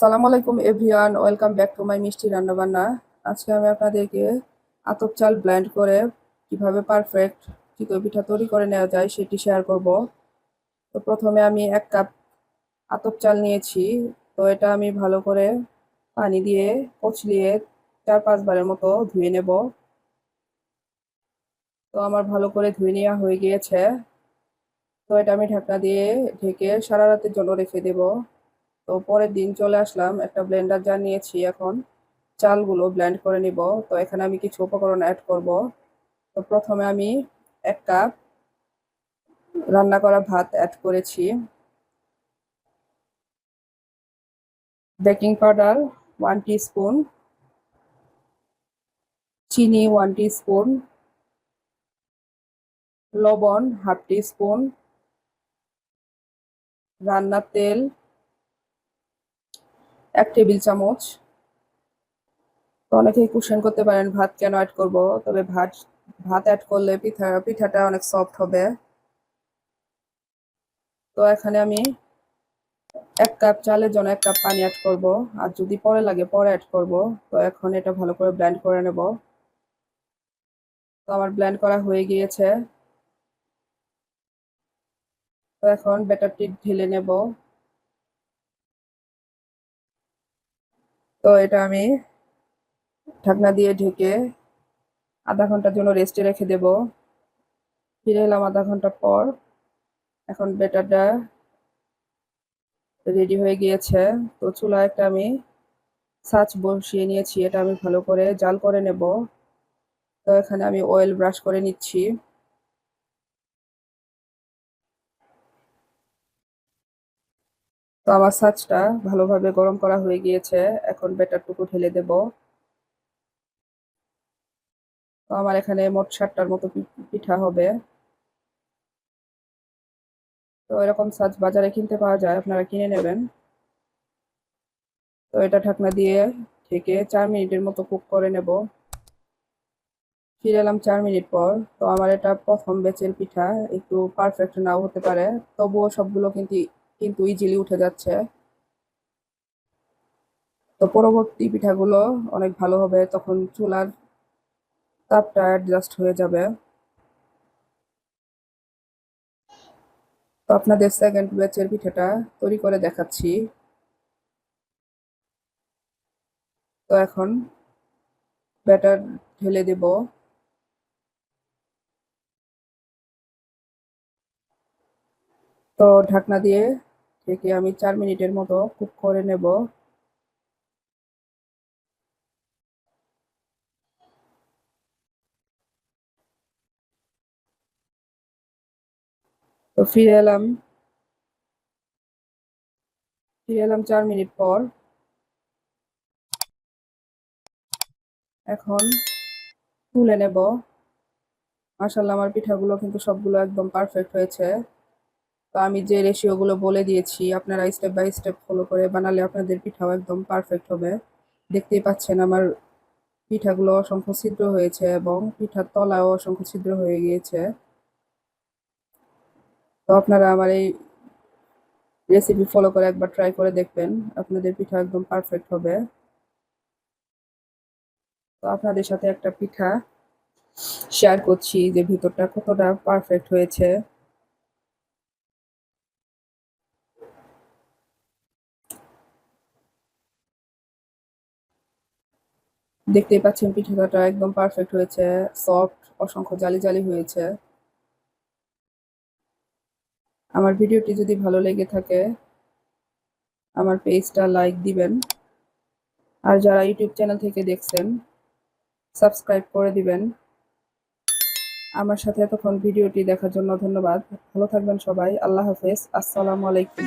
সালাম আলাইকুম, everyone. Welcome back to my Mishti Rannabanna. আজকে আমি আপনাদেরকে আতপ চাল ব্লেন্ড করে কীভাবে পারফেক্ট চিতই পিঠা তৈরি করে নেওয়া যায় সেটি শেয়ার করব। তো প্রথমে আমি এক কাপ আতপ চাল নিয়েছি। তো এটা আমি ভালো করে পানি দিয়ে কচলিয়ে চার পাঁচবারের মতো ধুয়ে নেব। তো আমার ভালো করে ধুয়ে নেওয়া হয়ে গিয়েছে। তো এটা আমি ঢাকনা দিয়ে ঢেকে সারা রাতের জন্য রেখে দেব। তো পরের দিন চলে আসলাম, একটা ব্লেন্ডার জার নিয়েছি এখন। চালগুলো ব্লেন্ড করে নিব। তো এখানে আমি কিছু উপকরণ অ্যাড করব। তো প্রথমে আমি এক কাপ রান্না করা ভাত অ্যাড করেছি। বেকিং পাউডার ওয়ান স্পুন চিনি ওয়ান স্পুন লবণ হাফ স্পুন রান্নার তেল এক টেবিল চামচ। তো অনেকেই কোশ্চেন করতে পারেন, ভাত কেন অ্যাড করব? তবে ভাত ভাত অ্যাড করলে পিঠা, পিঠাটা অনেক সফট হবে। তো এখানে আমি এক কাপ চালের জন্য এক কাপ পানি অ্যাড করব। আর যদি পরে লাগে, পরে অ্যাড করব। তো এখন এটা ভালো করে ব্লেন্ড করে নেব। তো আমার ব্লেন্ড করা হয়ে গিয়েছে। তো এখন ব্যাটারটি ঢেলে নেব। তো এটা আমি ঢাকনা দিয়ে ঢেকে আধা ঘণ্টার জন্য রেস্টে রেখে দেব। ফিরে এলাম আধা ঘণ্টা পর। এখন বেটারটা রেডি হয়ে গিয়েছে। তো চুলা একটা আমি সাচ বসিয়ে নিয়েছি, এটা আমি ভালো করে জাল করে নেব। তো এখানে আমি অয়েল ব্রাশ করে নিচ্ছি। তো আমার সাজটা ভালোভাবে গরম করা হয়ে গিয়েছে। এখন বেটারটুকু ঢেলে দেব। তো আমার এখানে মোট ষাটটার মতো পিঠা হবে। তো এরকম সাজ বাজারে কিনতে পাওয়া যায়, আপনারা কিনে নেবেন। তো এটা ঢাকনা দিয়ে ঢেকে চার মিনিটের মতো কুক করে নেব। ফিরে এলাম চার মিনিট পর। তো আমার এটা প্রথম বেচের পিঠা, একটু পারফেক্ট নাও হতে পারে। তবুও সবগুলো কিন্তু কিন্তু ইজিলি উঠে যাচ্ছে। তো পরবর্তী পিঠাগুলো অনেক ভালো হবে, তখন চুলার তাপটা অ্যাডজাস্ট হয়ে যাবে। তো আপনাদের সেকেন্ড ব্যাচের পিঠাটা তৈরি করে দেখাচ্ছি। তো এখন ব্যাটার ঢেলে দেব। তো ঢাকনা দিয়ে থেকে আমি চার মিনিটের মতো কুক করে নেব। তো ফিরে এলাম। ফিরে এলাম চার মিনিট পর। এখন তুলে নেব। মাসাল্লাহ আমার পিঠাগুলো কিন্তু সবগুলো একদম পারফেক্ট হয়েছে। তো আমি যে রেশিওগুলো বলে দিয়েছি, আপনারা স্টেপ বাই স্টেপ ফলো করে বানালে আপনাদের পিঠাও একদম পারফেক্ট হবে। দেখতেই পাচ্ছেন আমার পিঠাগুলো অসংখ্য ছিদ্র হয়েছে এবং পিঠার তলাও অসংখ্য ছিদ্র হয়ে গিয়েছে। তো আপনারা আমার এই রেসিপি ফলো করে একবার ট্রাই করে দেখবেন, আপনাদের পিঠা একদম পারফেক্ট হবে। তো আপনাদের সাথে একটা পিঠা শেয়ার করছি যে ভিতরটা কতটা পারফেক্ট হয়েছে। দেখতেই পাচ্ছেন পিঠাটা একদম পারফেক্ট হয়েছে সফট অসংখ্য জালি জালি হয়েছে। আমার ভিডিওটি যদি ভালো লেগে থাকে, আমার পেজটা লাইক দিবেন। আর যারা ইউটিউব চ্যানেল থেকে দেখছেন সাবস্ক্রাইব করে দিবেন। আমার সাথে এতক্ষণ ভিডিওটি দেখার জন্য ধন্যবাদ। ভালো থাকবেন সবাই। আল্লাহ হাফেজ। আসসালামু আলাইকুম।